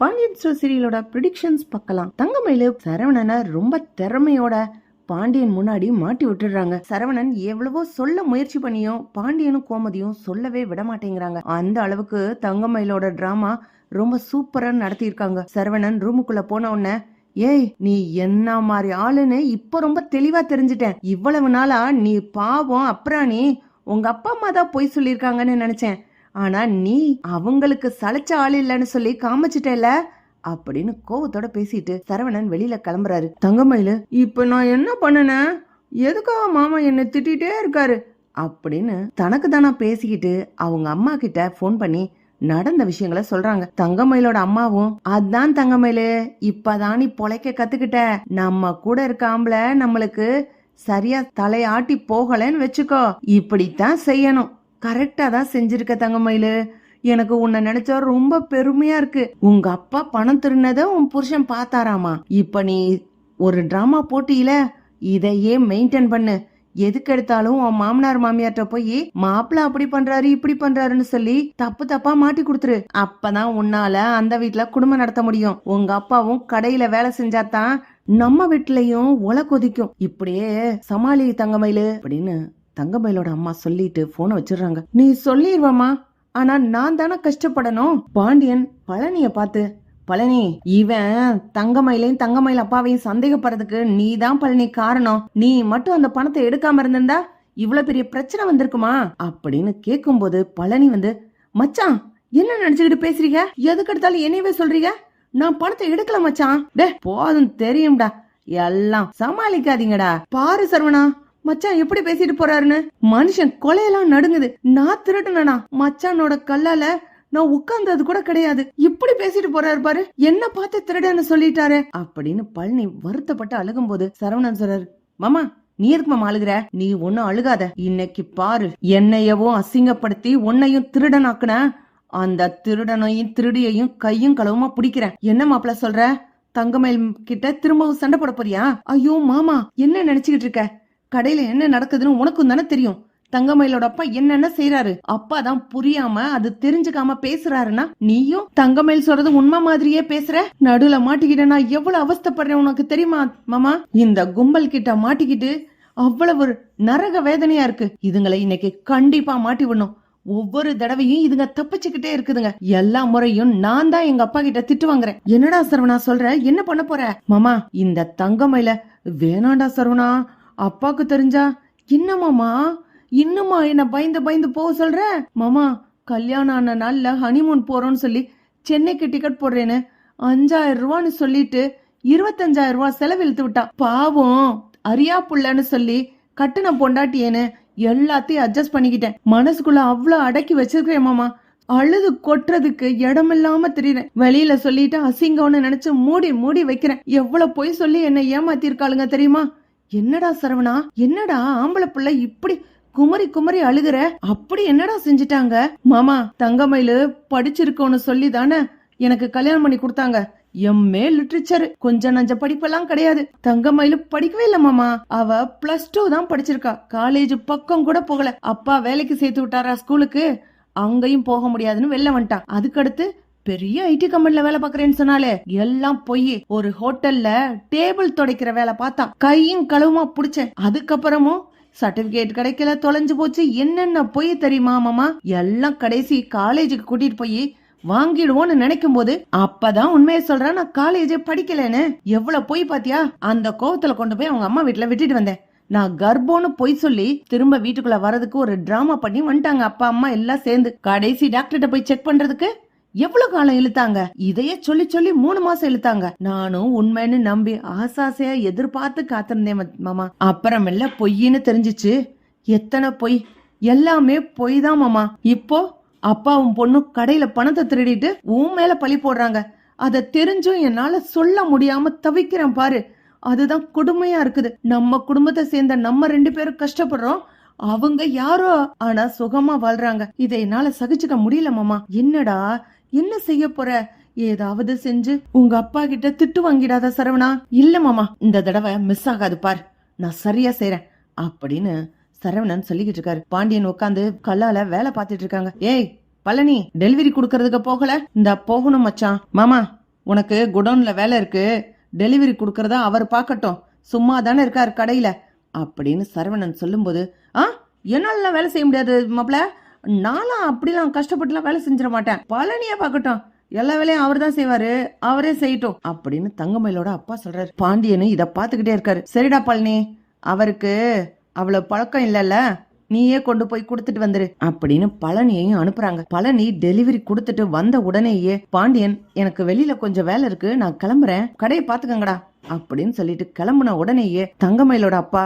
Pandian ஸ்டோ சீரியலோட predictions பார்க்கலாம். தங்கமயிலு சரவணனை ரொம்ப திறமையோட பாண்டியன் முன்னாடி மாட்டி விட்டுடுறாங்க. சரவணன் எவ்வளவோ சொல்ல முயற்சி பண்ணியும் பாண்டியனும் கோமதியும் சொல்லவே விட மாட்டேங்கிறாங்க. அந்த அளவுக்கு தங்கமயிலோட டிராமா ரொம்ப சூப்பரா நடத்தியிருக்காங்க. சரவணன் ரூமுக்குள்ள போன உடனே ஏய் நீ என்ன மாதிரி ஆளுன்னு இப்ப ரொம்ப தெளிவா தெரிஞ்சிட்டேன். இவ்வளவு நாளா நீ பாவம் அப்புறம் நீ உங்க அப்பா அம்மா தான் பொய் சொல்லியிருக்காங்கன்னு நினைச்சேன். ஆனா நீ அவங்களுக்கு சளைச்ச ஆள் இல்லைன்னு சொல்லி காமிச்சிட்டேல அப்படின்னு கோவத்தோட பேசிட்டு சரவணன் வெளியில கிளம்புறாரு. தங்கமயிலு இப்ப நான் என்ன பண்ணன? எதுக்காக மாமா என்ன திட்டிட்டே இருக்காரு? அப்படின்னு தனக்கு தானா பேசிக்கிட்டு அவங்க அம்மா கிட்ட ஃபோன் பண்ணி நடந்த விஷயங்களை சொல்றாங்க. தங்கமயிலோட அம்மாவும் அதான் தங்கமயிலு இப்பதான் நீ பொழைக்க கத்துக்கிட்ட. நம்ம கூட இருக்க ஆம்பளை நம்மளுக்கு சரியா தலையாட்டி போகலன்னு வச்சுக்கோ. இப்படித்தான் செய்யணும். கரெக்டா தான் செஞ்சிருக்க தங்கமயிலு. எனக்கு உன்னை நினைச்சா ரொம்ப பெருமையா இருக்கு. உங்க அப்பா பணம் திருநத உன் புருஷன் பார்த்தாராமா. இப்ப நீ ஒரு டிராமா போட்டியில இதையே மெயின்டைன் பண்ணு. எதுக்கு எடுத்தாலும் உன் மாமனார் மாமியார்ட்ட போய் மாப்பிள்ள அப்படி பண்றாரு இப்படி பண்றாருன்னு சொல்லி தப்பு தப்பா மாட்டி கொடுத்துரு. அப்பதான் உன்னால அந்த வீட்டுல குடும்பம் நடத்த முடியும். உங்க அப்பாவும் கடையில வேலை செஞ்சாதான் நம்ம வீட்லயும் ஒலை கொதிக்கும் இப்படியே சமாளி தங்கமயிலு. அப்படின்னு தங்கமயிலோட அம்மா சொல்லிட்டு போனை வச்சிடுறாங்க. நீ சொல்லிடுவாமா ஆனா நான் தானே கஷ்டப்படணும். பாண்டியன் பழனிய பார்த்து பழனி இவன் தங்கமயிலையும் தங்கமயில் அப்பாவையும் சந்தேகப்படுறதுக்கு நீ தான் பழனி காரணம். நீ மட்டும் அந்த பணத்தை எடுக்காம இருந்திருந்தா இவ்வளவு பெரிய பிரச்சனை வந்திருக்குமா? அப்படின்னு கேட்கும்போது பழனி வந்து மச்சான் என்ன நினைச்சுக்கிட்டு பேசுறீங்க? எதுக்கு எடுத்தாலும் என்னையவே சொல்றீங்க? நான் பணத்தை எடுக்கல மச்சான். டே போதும் தெரியும்டா. எல்லாம் சமாளிக்காதீங்கடா. பாரு சரவணா. மச்சான் எப்படி பேசிட்டு போறாருன்னு? மனுஷன் கொலையெல்லாம் நடுங்குது. நான் திருட்டுனா மச்சானோட கல்லால நான் உட்கார்ந்தது கூட கிடையாது. இப்படி பேசிட்டு போறாரு பாரு. என்ன பார்த்து திருடன்னு சொல்லிட்டாரு. அப்படின்னு பழனி வருத்தப்பட்டு அழுகும் போது சரவணன் சொல்றாரு மாமா நீ எதுக்கு மாமா அழுகுற? நீ ஒன்னும் அழுகாத. இன்னைக்கு பாரு. என்னையவும் அசிங்கப்படுத்தி உன்னையும் திருடனாக்குன. அந்த திருடனையும் திருடியையும் கையும் களவுமா பிடிக்கிறேன் என்ன மாப்பிள சொல்ற? தங்கமயில் கிட்ட திரும்பவும் சண்டை போட போறியா? ஐயோ மாமா என்ன நினைச்சுக்கிட்டு இருக்க? கடையில என்ன நடக்குதுன்னு உனக்கும் தானே தெரியும். தங்கமயிலோட அப்பா என்னென்ன செய்யறாரு அப்பா தான் புரியாம அது தெரிஞ்சுக்காம பேசுறாருன்னா நீயும் தங்கமயில் சொல்றது உண்மை மாதிரியே பேசுற? நடுல மாட்டிக்கிட்ட நான் எவ்வளவு அவஸ்தைப்படுறேன் உனக்கு தெரியுமா மாமா? இந்த கும்பல் கிட்ட மாட்டிக்கிட்டு அவ்வளவு ஒரு நரக வேதனையா இருக்கு. இதுங்களை இன்னைக்கு கண்டிப்பா மாட்டி விடணும். ஒவ்வொரு தடவையும் இதுங்க தப்பிச்சுக்கிட்டே இருக்குதுங்க. எல்லா முறையும் நான் தான் எங்க அப்பா கிட்ட திட்டு வாங்குறேன். என்னடா சரவணா சொல்ற? என்ன பண்ண போற? மாமா இந்த தங்கமயில வேணாண்டா சரவணா. அப்பாக்கு தெரிஞ்சா என்ன மாமா? இன்னுமா என்ன பயந்து பயந்து போக சொல்ற? மாமா கல்யாணம் ஆன நாள்ல ஹனிமூன் போறோம்னு சொல்லி சென்னைக்கு டிக்கெட் போடுறேன்னு அஞ்சாயிரம் ரூபான்னு சொல்லிட்டு இருபத்தஞ்சாயிரம் ரூபாய் செலவிழுத்து விட்டா. பாவம் அரியா புள்ளன்னு சொல்லி கட்டுன பொண்டாட்டியேன்னு எல்லாத்தையும் அட்ஜஸ்ட் பண்ணிக்கிட்டேன். மனசுக்குள்ள அவ்வளவு அடக்கி வச்சிருக்கேன் மாமா. அழுது கொட்டுறதுக்கு இடமில்லாம தெரியுறேன். வெளியில சொல்லிட்டு அசிங்கம்னு நினைச்சு மூடி மூடி வைக்கிறேன். எவ்வளவு பொய் சொல்லி என்னை ஏமாத்திருக்காளுங்க தெரியுமா? என்னடா சரவணா? என்னடா ஆம்பளை பிள்ளை இப்படி குமரி குமரி அழுகுற? அப்படி என்னடா செஞ்சிட்டாங்க? மாமா தங்கமயிலு படிச்சிருக்கோன்னு சொல்லி தானே எனக்கு கல்யாணம் பண்ணி கொடுத்தாங்க. M A literature. கொஞ்சம் நஞ்ச படிப்பெல்லாம் கிடையாது. தங்கமயிலு படிக்கவே இல்ல மாமா. அவ பிளஸ் டூ தான் படிச்சிருக்கா. காலேஜ் பக்கம் கூட போகல. அப்பா வேலைக்கு சேர்த்து விட்டாரா ஸ்கூலுக்கு அங்கேயும் போக முடியாதுன்னு வெளில வந்துட்டான் அதுக்கடுத்து பெரிய ஐடி கம்பெனில வேலை பாக்குறேன்னு சொன்னாலே எல்லாம் பொய். ஒரு ஹோட்டல்ல டேபிள் துடைக்கிற வேலை பார்த்தா கையும் களவுமா புடிச்சேன். அதுக்கப்புறமும் சர்டிபிகேட் கிடைக்கல தொலைஞ்சு போச்சு. என்னென்ன பொய் தெரியுமா மாமா? எல்லாம் கடைசி காலேஜுக்கு கூட்டிட்டு போய் வாங்கிடுவோம்னு நினைக்கும் போது அப்பதான் உண்மையை சொல்றேன் நான் காலேஜே படிக்கலன்னு. எவ்வளவு பொய் பாத்தியா? அந்த கோவத்துல கொண்டு போய் அவங்க அம்மா வீட்டுல விட்டுட்டு வந்தேன். நான் கர்ப்பம்னு பொய் சொல்லி திரும்ப வீட்டுக்குள்ள வரதுக்கு ஒரு டிராமா பண்ணி வந்துட்டாங்க அப்பா அம்மா எல்லாம் சேர்ந்து. கடைசி டாக்டர்கிட்ட போய் செக் பண்றதுக்கு எவ்வளவு காலம் இழுத்தாங்க? இதையே சொல்லி சொல்லி மூணு மாசம் இழுத்தாங்க. நானும் உண்மைன்னு நம்பி ஆசாசையா எதிர்பார்த்து காத்திருந்தேன் மாமா. அப்புறமெல்ல பொய்ன்னு தெரிஞ்சிச்சு. எத்தனை பொய்? எல்லாமே பொய் தான் மாமா. இப்போ அப்பாவும் பொண்ணும் கடையில பணத்தை திருடிட்டு உன் மேல பழி போடுறாங்க. அத தெரிஞ்சும் என்னால சொல்ல முடியாம தவிக்கிறேன் பாரு. அதுதான் கொடுமையா இருக்குது. நம்ம குடும்பத்தை சேர்ந்த நம்ம ரெண்டு பேரும் கஷ்டப்படுறோம். அவங்க யாரோ ஆனா சுகமா வாழ்றாங்க. இதை என்னால சகிச்சுக்க முடியல மாமா. என்னடா? என்ன செய்ய போற? ஏதாவது செஞ்சு உங்க அப்பா கிட்ட திட்டு வாங்கிடாத சரவணா. இல்ல மாமா. இந்த தடவை மிஸ் ஆகாது பார். நான் சரியா செய்யறேன் அப்படின்னு சரவணன் சொல்லிக்கிட்டு இருக்காரு. பாண்டியன் உட்காந்து கல்லால வேலை பார்த்துட்டு இருக்காங்க. ஏய் பழனி டெலிவரி கொடுக்கறதுக்கு போகல? இந்த போகணும் மச்சான். மாமா உனக்கு குடோன்ல வேலை இருக்கு. டெலிவரி கொடுக்கறதா அவர் பார்க்கட்டும். சும்மா தானே இருக்காரு கடையில. அப்படின்னு சரவணன் சொல்லும்போது ஆ என்னாலலாம் வேலை செய்ய முடியாது மாப்பிள. நானும் அப்படிலாம் கஷ்டப்பட்டுலாம் வேலை செஞ்சிட மாட்டேன். பழனியே பார்க்கட்டும். எல்லா வேலையும் அவர் தான் செய்வாரு. அவரே செய்யட்டும். அப்படின்னு தங்கமயிலோட அப்பா சொல்றாரு. பாண்டியனு இதை பார்த்துக்கிட்டே இருக்காரு. சரிடா பழனி அவருக்கு அவ்வளவு பழக்கம் இல்லைல்ல. நீயே கொண்டு போய் கொடுத்துட்டு வந்துரு அப்படின்னு பழனியையும் அனுப்புறாங்க. பழனி டெலிவரி கொடுத்துட்டு வந்த உடனேயே பாண்டியன் எனக்கு வெளியில கொஞ்சம் வேலை இருக்கு நான் கிளம்புறேன். கடையை பாத்துக்கங்கடா அப்படின்னு சொல்லிட்டு கிளம்புன உடனேயே தங்கமயிலோட அப்பா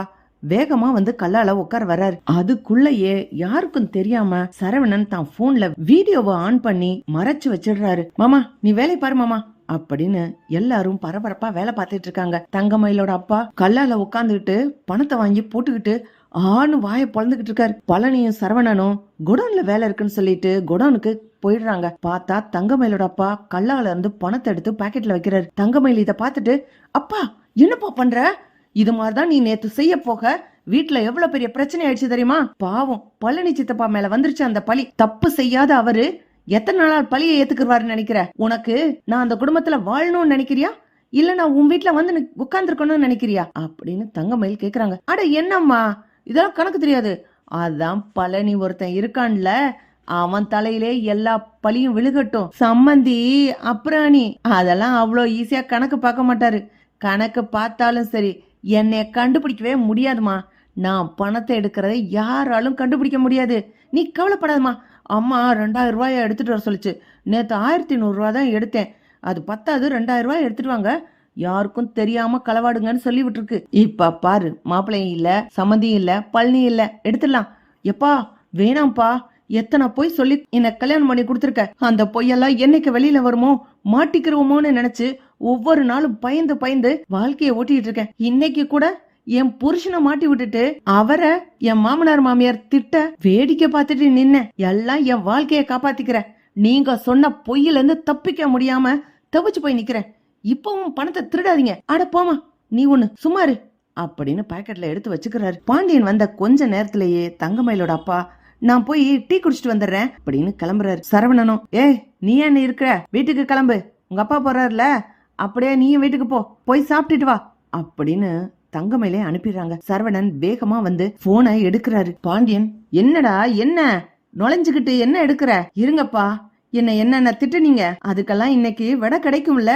வேகமா வந்து கல்லால உட்கார வர்றாரு. அதுக்குள்ளயே யாருக்கும் தெரியாம சரவணன் தான் போன்ல வீடியோவை ஆன் பண்ணி மறைச்சு வச்சிடுறாரு. மாமா நீ வேலை பாரு மாமா அப்படின்னு எல்லாரும் பரபரப்பா வேலை பார்த்துட்டு இருக்காங்க. தங்கமயிலோட அப்பா கல்லால உட்காந்துக்கிட்டு பணத்தை வாங்கி போட்டுக்கிட்டு ஆணு வாயை பொழந்துகிட்டு இருக்காரு. பழனியும் சரவணனும் குடோன்ல வேலை இருக்குன்னு சொல்லிட்டு குடோனுக்கு போயிடுறாங்க. பார்த்தா தங்கமயிலோட அப்பா கல்லால இருந்து பணத்தை எடுத்து பாக்கெட்ல வைக்கிறாரு. தங்கமயில் இதை பார்த்துட்டு அப்பா என்னப்பா பண்ற? இது மாதிரிதான் நீ நேத்து செய்ய போக வீட்டுல எவ்வளவு பெரிய பிரச்சனை ஆயிடுச்சு தெரியுமா? பாவம் பழனி சித்தப்பா மேல வந்துருச்சு அந்த பழி. தப்பு செய்யாத அவரு எத்தனை நாளால் பழியை ஏத்துக்குருவாருன்னு நினைக்கிற? உனக்கு நான் அந்த குடும்பத்துல வாழணும்னு நினைக்கிறியா? இல்ல நான் உன் வீட்டுல வந்து உட்கார்ந்துருக்கணும்னு நினைக்கிறியா? அப்படின்னு தங்கமயில் கேக்குறாங்க. அட என்னம்மா? இதெல்லாம் கணக்கு தெரியாது. அதான் பழனி ஒருத்தன் இருக்கான்ல அவன் தலையிலே எல்லா பழியும் விழுகட்டும். சம்மந்தி அப்ராணி அதெல்லாம் அவ்வளோ ஈஸியா கணக்கு பார்க்க மாட்டாரு. கணக்கு பார்த்தாலும் சரி என்னைய கண்டுபிடிக்கவே முடியாதுமா. நான் பணத்தை எடுக்கிறதை யாராலும் கண்டுபிடிக்க முடியாது. நீ கவலைப்படாதம்மா. அம்மா ரெண்டாயிரம் ரூபாய எடுத்துட்டு வர சொல்லுச்சு. நேற்று ஆயிரத்தி நூறுரூவா தான் எடுத்தேன். அது பத்தாது ரெண்டாயிரம் ரூபாய் எடுத்துட்டு வாங்க. யாருக்கும் தெரியாம களவாடுங்கன்னு சொல்லி விட்டுருக்கு. இப்ப பாரு மாப்பிள்ளையும் இல்ல சம்மந்தியும் இல்ல பழனி இல்ல. எடுத்துடலாம். எப்பா வேணாம்ப்பா. எத்தனை பொய் சொல்லி என்ன கல்யாணம் பண்ணி கொடுத்துருக்க? அந்த பொய்யெல்லாம் என்னைக்கு வெளியில வருமோ மாட்டிக்கிறோமோன்னு நினைச்சு ஒவ்வொரு நாளும் பயந்து பயந்து வாழ்க்கைய ஓட்டிட்டு இருக்கேன். இன்னைக்கு கூட என் புருஷனை மாட்டி விட்டுட்டு அவரை என் மாமனார் மாமியார் திட்ட வேடிக்கை பார்த்துட்டு நின்ன. எல்லாம் என் வாழ்க்கைய காப்பாத்திக்கிற நீங்க சொன்ன பொய்யில இருந்து தப்பிக்க முடியாம தவிச்சு போய் நிக்கிறேன். இப்பவும் பணத்தை திருடாதீங்க. அட போமா நீ ஒண்ணு சும்மாரு அப்படின்னு பாக்கெட்ல எடுத்து வச்சுக்கிறாரு. பாண்டியன் வந்த கொஞ்ச நேரத்திலேயே தங்கமயிலோட அப்பா நான் போய் டீ குடிச்சிட்டு வந்துடுறேன் அப்படின்னு கிளம்புறாரு. சரவணனும் ஏய் நீ என்ன இருக்கிற வீட்டுக்கு கிளம்பு. உங்க அப்பா போறாருல அப்படியே நீயும் வீட்டுக்கு போ போய் சாப்பிட்டுட்டு வா அப்படின்னு தங்கமயிலே அனுப்பிடுறாங்க. சரவணன் வேகமா வந்து போனை எடுக்கிறாரு. பாண்டியன் என்னடா என்ன? நுழைஞ்சுக்கிட்டு என்ன எடுக்கிற? இருங்கப்பா என்ன என்னென்ன திட்டுனீங்க? அதுக்கெல்லாம் இன்னைக்கு விட கிடைக்கும்ல.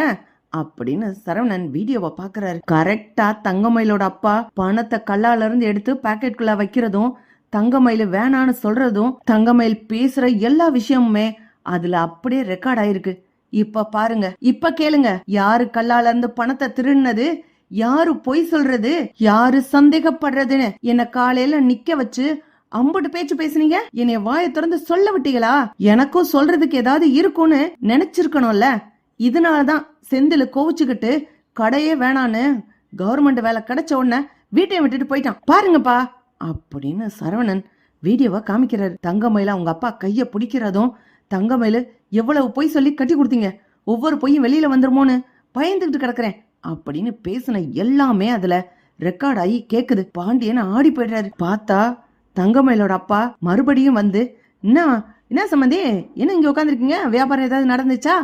அப்படின்னு சரவணன் வீடியோவை பாக்குறாரு கரெக்டா தங்கமயிலோட அப்பா பணத்தை கல்லால இருந்து எடுத்து பாக்கெட்குள்ள வைக்கிறதும் தங்கமயில் வேணான்னு சொல்றதும் தங்கமயில் பேசுற எல்லா விஷயமுமே அதுல அப்படியே ரெக்கார்ட் ஆயிருக்கு. இப்ப பாருங்க இப்ப கேளுங்க யாரு கல்லால இருந்து பணத்தை திருடினது யாரு பொய் சொல்றது யாரு சந்தேகப்படுறதுன்னு என்ன காலையில நிக்க வச்சு அம்புட்டு பேச்சு பேசுனீங்க? என்னைய வாயை திறந்து சொல்ல விட்டீங்களா? எனக்கும் சொல்றதுக்கு ஏதாவது இருக்கும்னு நினைச்சிருக்கணும்ல. இதனாலதான் செந்தில் கோவிச்சுக்கிட்டு கடையே வேணான்னு கவர்மெண்ட் வேலை கிடைச்ச உடனே வீட்டையும் விட்டுட்டு போயிட்டான். பாருங்கப்பா அப்படின்னு சரவணன் வீடியோவை காமிக்கிறாரு. தங்கமயில அவங்க அப்பா கைய பிடிக்கிறதும் தங்கமயில எவ்வளவு பொய் சொல்லி கட்டி கொடுத்தீங்க? ஒவ்வொரு பொய்யும் வெளியில வந்துருமோன்னு பயந்துகிட்டு கிடக்குறேன் அப்படின்னு பேசின எல்லாமே அதுல ரெக்கார்ட் ஆகி கேக்குது. பாண்டியன் ஆடி போயிடுறாரு. பார்த்தா தங்கமயிலோட அப்பா மறுபடியும் வந்து என்ன என்ன சம்மந்தி என்ன இங்க உட்காந்துருக்கீங்க வியாபாரம் ஏதாவது நடந்துச்சா?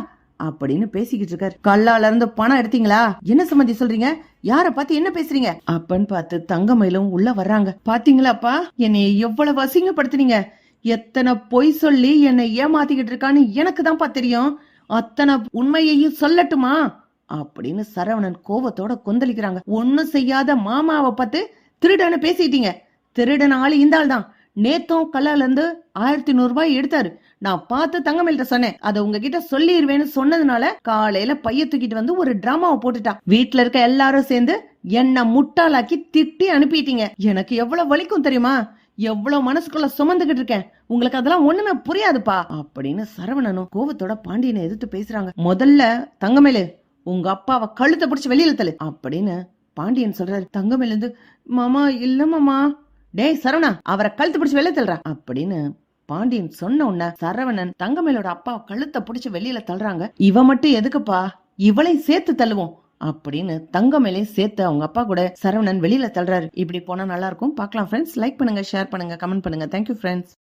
அப்படின்னு பேசிக்கிட்டு இருக்காரு. கல்லால இருந்து பணம் எடுத்தீங்களா? என்ன சம்மந்தி சொல்றீங்க? யார பார்த்து என்ன பேசுறீங்க? அப்பன்னு பார்த்து தங்கமயிலும் உள்ள வர்றாங்க. பாத்தீங்களாப்பா? என்னை எவ்வளவு அசிங்கப்படுத்துனீங்க? எத்தனை பொய் சொல்லி என்னை ஏமாத்திக்கிட்டு இருக்கான்னு எனக்கு தான்ப்பா தெரியும். அத்தனை உண்மையையும் சொல்லட்டுமா? அப்படின்னு சரவணன் கோவத்தோட கொந்தளிக்கிறாங்க. ஒன்னும் செய்யாத மாமாவை பார்த்து திருடனை பேசிட்டீங்க. திருடன் ஆளு இந்த ஆள் தான் நேத்தும் கல்லால இருந்து ஆயிரத்தி நூறு ரூபாய் எடுத்தாரு. நான் பார்த்து தங்கமேல்கிட்ட சொன்னேன். அதை உங்ககிட்ட சொல்லிடுவேன்னு சொன்னதுனால காலையில பைய தூக்கிட்டு வந்து ஒரு டிராமாவை போட்டுட்டான் வீட்ல இருக்க எல்லாரும் சேர்ந்து என்ன முட்டாளாக்கி திட்டி அனுப்பிட்டீங்க. எனக்கு எவ்வளவு வலிக்கும் தெரியுமா? எவ்வளவு மனசுக்குள்ள சுமந்துகிட்டு இருக்கேன். உங்களுக்கு அதெல்லாம் ஒண்ணுமே புரியாதுப்பா. அப்படின்னு சரவணனும் கோவத்தோட பாண்டியனை எதிர்த்து பேசுறாங்க. முதல்ல தங்கமேலு உங்க அப்பாவை கழுத்தை பிடிச்சி வெளியில தள்ளு அப்படின்னு பாண்டியன் சொல்றாரு. தங்கமேலேருந்து மாமா இல்ல மாமா. டேய் சரவணா அவரை கழுத்து பிடிச்சி வெளியே தள்ளுறா அப்படின்னு பாண்டியன் சொன்ன உடனே சரவணன் தங்கமேலோட அப்பா கழுத்தை புடிச்சு வெளியில தள்ளுறாங்க. இவ மட்டும் எதுக்குப்பா? இவளையும் சேர்த்து தள்ளுவோம். அப்படின்னு தங்கமேலே சேர்த்து அவங்க அப்பா கூட சரவணன் வெளியில தள்ளுறாரு. இப்படி போனா நல்லா இருக்கும். பார்க்கலாம் ஃப்ரெண்ட்ஸ் லைக் பண்ணுங்க ஷேர் பண்ணுங்க கமெண்ட் பண்ணுங்க. Thank you friends